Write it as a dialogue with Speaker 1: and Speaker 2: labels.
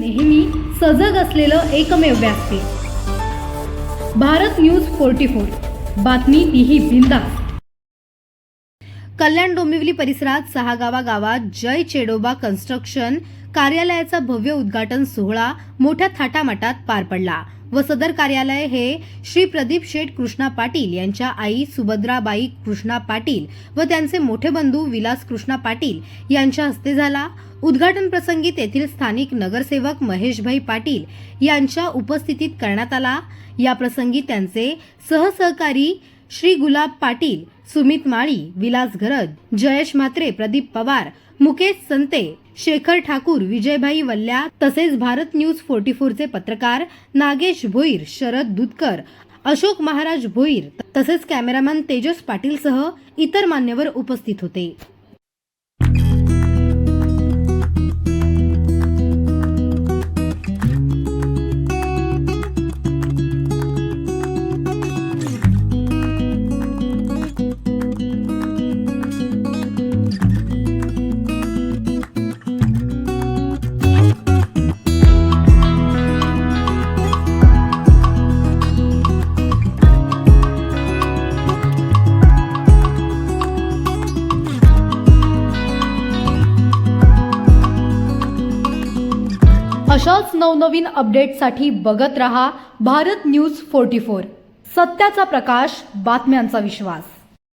Speaker 1: नेहमी सजग असलेलं एकमेव व्यासपीठ भारत न्यूज फोर्टी फोर. बातमी तीही बिंदा कल्याण डोंबिवली परिसरात सहा गावा गावात जय चेडोबा कन्स्ट्रक्शन कार्यालयाचा भव्य उद्घाटन सोहळा मोठ्या थाटामाटात पार पडला. व सदर कार्यालय हे श्री प्रदीप शेठ कृष्णा पाटील यांच्या आई सुभद्राबाई कृष्णा पाटील व त्यांचे मोठे बंधू विलास कृष्णा पाटील यांच्या हस्ते झाला. उद्घाटन प्रसंगी तेथील स्थानिक नगरसेवक महेशभाई पाटील यांच्या उपस्थितीत करण्यात आला. या प्रसंगी त्यांचे सहसहकारी श्री गुलाब पाटील सुमित माळी विलास घरत जयेश म्हात्रे प्रदीप पवार मुकेश संते शेखर ठाकूर विजयभाई वल्ल्या तसेच भारत न्यूज फोर्टी फोरचे पत्रकार नागेश भोईर शरद दुधकर अशोक महाराज भोईर तसेच कॅमेरामॅन तेजस पाटीलसह इतर मान्यवर उपस्थित होते. अशाच नवनवीन अपडेटसाठी बघत रहा भारत न्यूज फोर्टी फोर सत्याचा प्रकाश बातम्यांचा विश्वास.